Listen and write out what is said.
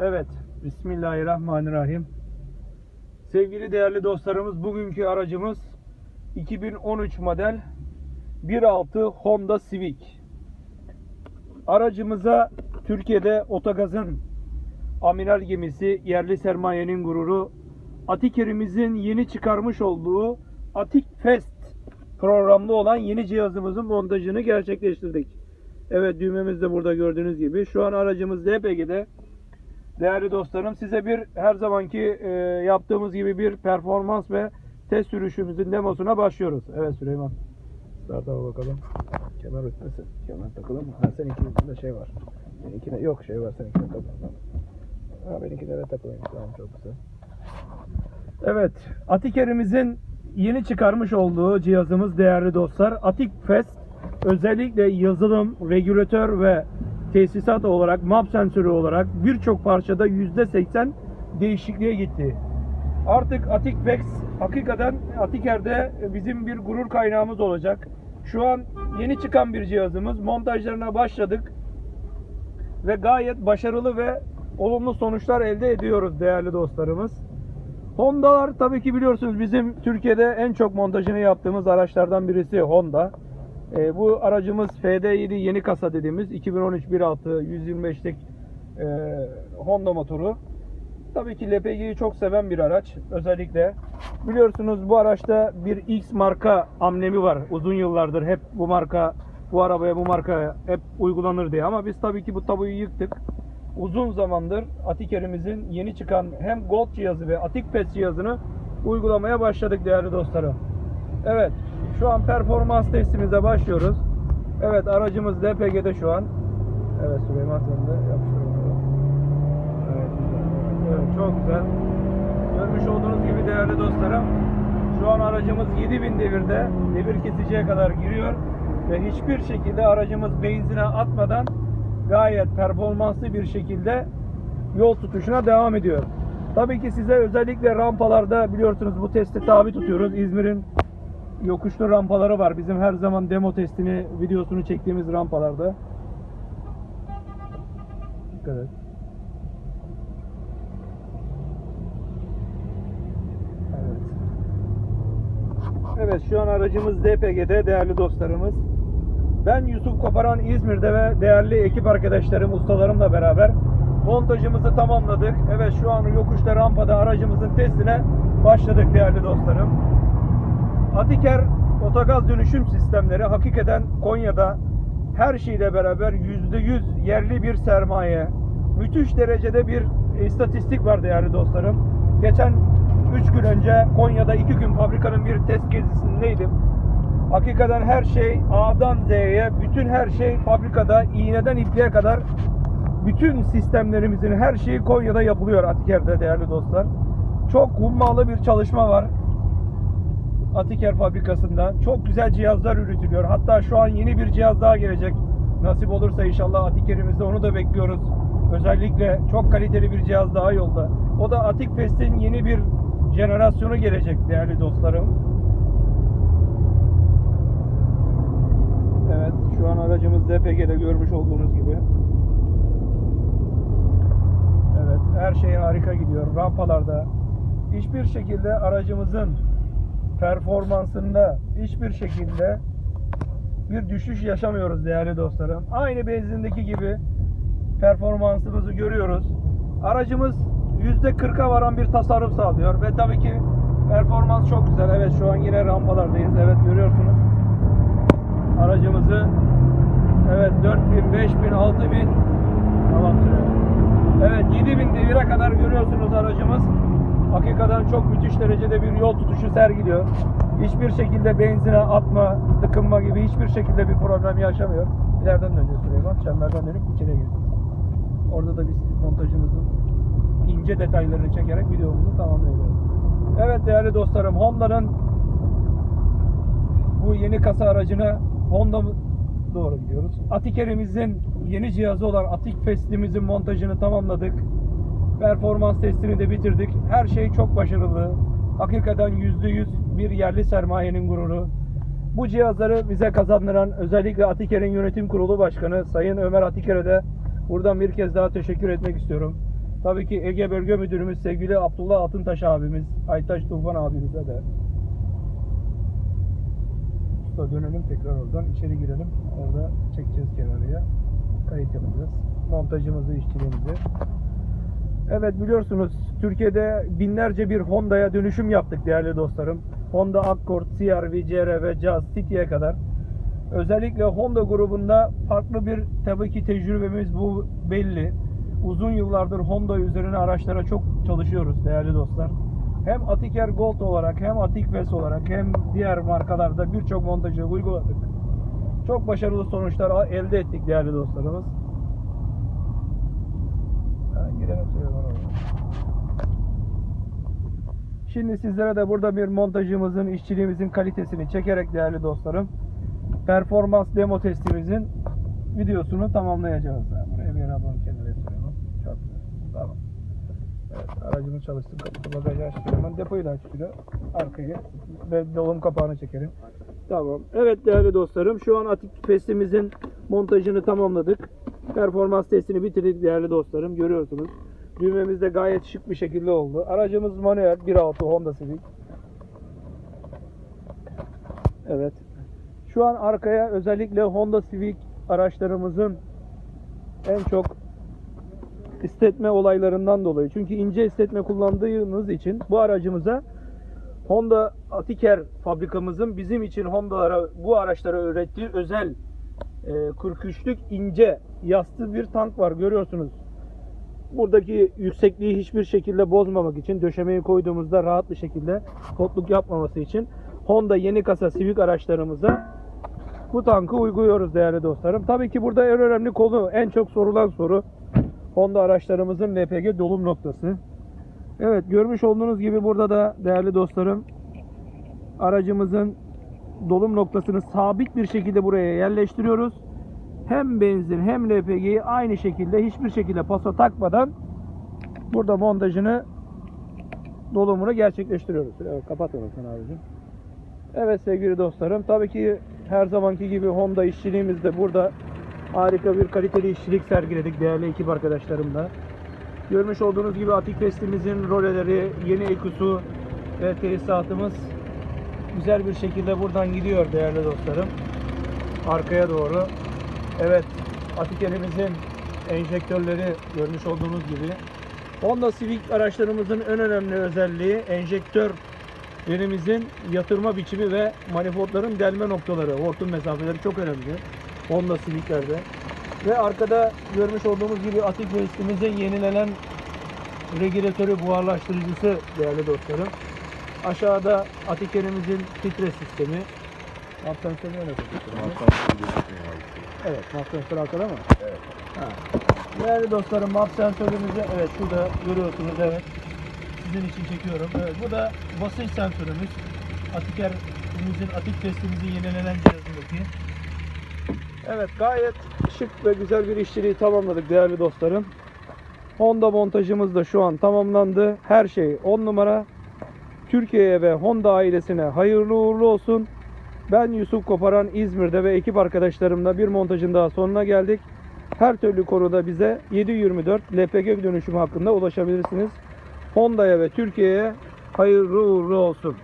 Evet, Bismillahirrahmanirrahim. Sevgili değerli dostlarımız, bugünkü aracımız 2013 model 1.6 Honda Civic. Aracımıza Türkiye'de Otogaz'ın amiral gemisi, yerli sermayenin gururu, Atiker'imizin yeni çıkarmış olduğu Atik Fest programlı olan yeni cihazımızın montajını gerçekleştirdik. Evet düğmemiz de burada gördüğünüz gibi. Şu an aracımız LPG'de. Değerli dostlarım size bir her zamanki e, yaptığımız gibi bir performans ve test sürüşümüzün demosuna başlıyoruz. Evet Süleyman. Start'a bakalım. Kemer ötmesin. Kemer takılır mı? Ha seninkinde şey var. Benimkine yok şey var seninkine takılır. Ha benimkine de takılayım. Tamam çok güzel. Evet, Atiker'imizin yeni çıkarmış olduğu cihazımız değerli dostlar. Atik Fest özellikle yazılım, regülatör ve tesisat olarak, map sensörü olarak birçok parçada %80 değişikliğe gitti. Artık Atik Fest hakikaten Atiker'de bizim bir gurur kaynağımız olacak. Şu an yeni çıkan bir cihazımız. Montajlarına başladık ve gayet başarılı ve olumlu sonuçlar elde ediyoruz değerli dostlarımız. Honda'lar tabii ki biliyorsunuz bizim Türkiye'de en çok montajını yaptığımız araçlardan birisi Honda. Ee, bu aracımız FD7 yeni kasa dediğimiz 2013 1.6 125'lik e, Honda motoru. Tabii ki LPG'yi çok seven bir araç özellikle. Biliyorsunuz bu araçta bir X marka amblemi var. Uzun yıllardır hep bu marka bu arabaya bu marka hep uygulanır diye ama biz tabii ki bu tabuyu yıktık. Uzun zamandır Atiker'imizin yeni çıkan hem Gold cihazı ve Atik Pes cihazını uygulamaya başladık değerli dostlarım. Evet, şu an performans testimize başlıyoruz. Evet, aracımız LPG'de şu an. Evet, Süleyman sen de yapıştırın. Evet, evet, çok güzel. Görmüş olduğunuz gibi değerli dostlarım, şu an aracımız 7000 devirde, devir kesiciye kadar giriyor ve hiçbir şekilde aracımız benzine atmadan gayet performanslı bir şekilde yol tutuşuna devam ediyor. Tabii ki size özellikle rampalarda biliyorsunuz bu testi tabi tutuyoruz. İzmir'in yokuşlu rampaları var. Bizim her zaman demo testini, videosunu çektiğimiz rampalarda. Dikkat et. Evet. Evet şu an aracımız DPG'de değerli dostlarımız. Ben Yusuf Koparan İzmir'de ve değerli ekip arkadaşlarım, ustalarımla beraber montajımızı tamamladık. Evet şu an yokuşta rampada aracımızın testine başladık değerli dostlarım. Atiker otogaz dönüşüm sistemleri hakikaten Konya'da her şeyle beraber %100 yerli bir sermaye. Müthiş derecede bir istatistik var değerli dostlarım. Geçen 3 gün önce Konya'da 2 gün fabrikanın bir test gezisindeydim. Hakikaten her şey A'dan Z'ye, bütün her şey fabrikada, iğneden ipliğe kadar bütün sistemlerimizin her şeyi Konya'da yapılıyor Atiker'de değerli dostlar. Çok hummalı bir çalışma var. Atiker fabrikasında. Çok güzel cihazlar üretiliyor. Hatta şu an yeni bir cihaz daha gelecek. Nasip olursa inşallah Atiker'imizde onu da bekliyoruz. Özellikle çok kaliteli bir cihaz daha yolda. O da Atik Fest'in yeni bir jenerasyonu gelecek değerli dostlarım. Evet, şu an aracımız DPG'de görmüş olduğunuz gibi. Evet, her şey harika gidiyor. Rampalarda hiçbir şekilde aracımızın performansında hiçbir şekilde bir düşüş yaşamıyoruz değerli dostlarım. Aynı benzindeki gibi performansımızı görüyoruz. Aracımız %40'a varan bir tasarruf sağlıyor ve tabii ki performans çok güzel. Evet şu an yine rampalardayız. Evet görüyorsunuz aracımızı evet 4000, 5000, 6000 tamam Süleyman. Evet 7000 devire kadar görüyorsunuz aracımız. Hakikaten çok müthiş derecede bir yol tutuşu sergiliyor. Hiçbir şekilde benzine atma, tıkınma gibi hiçbir şekilde bir problem yaşamıyor. İleriden döneceğiz Süleyman. Çemberden dönüp içeriye gireceğiz. Orada da biz montajımızın ince detaylarını çekerek videomuzu tamamlayacağız. Evet değerli dostlarım Honda'nın bu yeni kasa aracına Honda doğru gidiyoruz. Atiker'imizin yeni cihazı olan Atik Fest'imizin montajını tamamladık. Performans testini de bitirdik. Her şey çok başarılı. Hakikaten %100 bir yerli sermayenin gururu. Bu cihazları bize kazandıran özellikle Atiker'in yönetim kurulu başkanı Sayın Ömer Atiker'e de buradan bir kez daha teşekkür etmek istiyorum. Tabii ki Ege Bölge Müdürümüz sevgili Abdullah Altıntaş abimiz, Aytaş Tufan abimize de. Usta dönelim tekrar oradan içeri girelim. Orada çekeceğiz kenarıya. Kayıt yapacağız. Montajımızı, işçiliğimizi. Evet biliyorsunuz Türkiye'de binlerce bir Honda'ya dönüşüm yaptık değerli dostlarım. Honda Accord, CR-V, CR-V, Jazz, City'ye kadar. Özellikle Honda grubunda farklı bir tabii ki tecrübemiz bu belli. Uzun yıllardır Honda üzerine araçlara çok çalışıyoruz değerli dostlar. Hem Atiker Gold olarak hem Atikves olarak hem diğer markalarda birçok montajı uyguladık. Çok başarılı sonuçlar elde ettik değerli dostlarımız. Şimdi sizlere de burada bir montajımızın, işçiliğimizin kalitesini çekerek değerli dostlarım performans demo testimizin videosunu tamamlayacağız. Ha, Buraya bir yere alalım Süleyman. Çok güzel. Tamam. Evet, aracımı çalıştım. Kapısı bagajı aç Süleyman. Depoyu da aç şöyle. Arkayı ve dolum kapağını çekelim. Tamam. Evet değerli dostlarım. Şu an Atik Fest'imizin montajını tamamladık. Performans testini bitirdik değerli dostlarım. Görüyorsunuz. Düğmemiz de gayet şık bir şekilde oldu. Aracımız manuel 1.6 Honda Civic. Evet. Şu an arkaya özellikle Honda Civic araçlarımızın en çok istetme olaylarından dolayı. Çünkü ince istetme kullandığımız için bu aracımıza Honda Atiker fabrikamızın bizim için Honda'lara bu araçlara ürettiği özel 43'lük ince yastı bir tank var görüyorsunuz. Buradaki yüksekliği hiçbir şekilde bozmamak için döşemeyi koyduğumuzda rahat bir şekilde kotluk yapmaması için Honda yeni kasa Civic araçlarımıza bu tankı uyguluyoruz değerli dostlarım. Tabii ki burada en önemli konu, en çok sorulan soru Honda araçlarımızın LPG dolum noktası. Evet görmüş olduğunuz gibi burada da değerli dostlarım aracımızın dolum noktasını sabit bir şekilde buraya yerleştiriyoruz. Hem benzin hem LPG'yi aynı şekilde hiçbir şekilde paso takmadan burada montajını dolumunu gerçekleştiriyoruz. Evet, kapat sen abicim. Evet sevgili dostlarım tabii ki her zamanki gibi Honda işçiliğimiz de burada harika bir kaliteli işçilik sergiledik değerli ekip arkadaşlarımla. Görmüş olduğunuz gibi Atik Fest'imizin roleleri, yeni ekusu ve tesisatımız güzel bir şekilde buradan gidiyor değerli dostlarım. Arkaya doğru. Evet, Atike'mizin enjektörleri görmüş olduğunuz gibi. Honda Civic araçlarımızın en önemli özelliği enjektörlerimizin yatırma biçimi ve manifoldların delme noktaları, hortum mesafeleri çok önemli. Honda Civic'lerde. Ve arkada görmüş olduğumuz gibi Atik West'imizin yenilenen regülatörü buharlaştırıcısı değerli dostlarım. Aşağıda Atike'mizin filtre sistemi. Map sensörü öyle Evet, map sensörü arkada mı? Evet. Ha. Değerli dostlarım, map sensörümüzü evet şurada görüyorsunuz evet. Sizin için çekiyorum. Evet, bu da basınç sensörümüz. Atiker'imizin, Atik testimizin yenilenen cihazındaki. Evet, gayet şık ve güzel bir işçiliği tamamladık değerli dostlarım. Honda montajımız da şu an tamamlandı. Her şey 10 numara. Türkiye'ye ve Honda ailesine hayırlı uğurlu olsun. Ben Yusuf Koparan İzmir'de ve ekip arkadaşlarımla bir montajın daha sonuna geldik. Her türlü konuda bize 724 LPG dönüşümü hakkında ulaşabilirsiniz. Honda'ya ve Türkiye'ye hayırlı uğurlu olsun.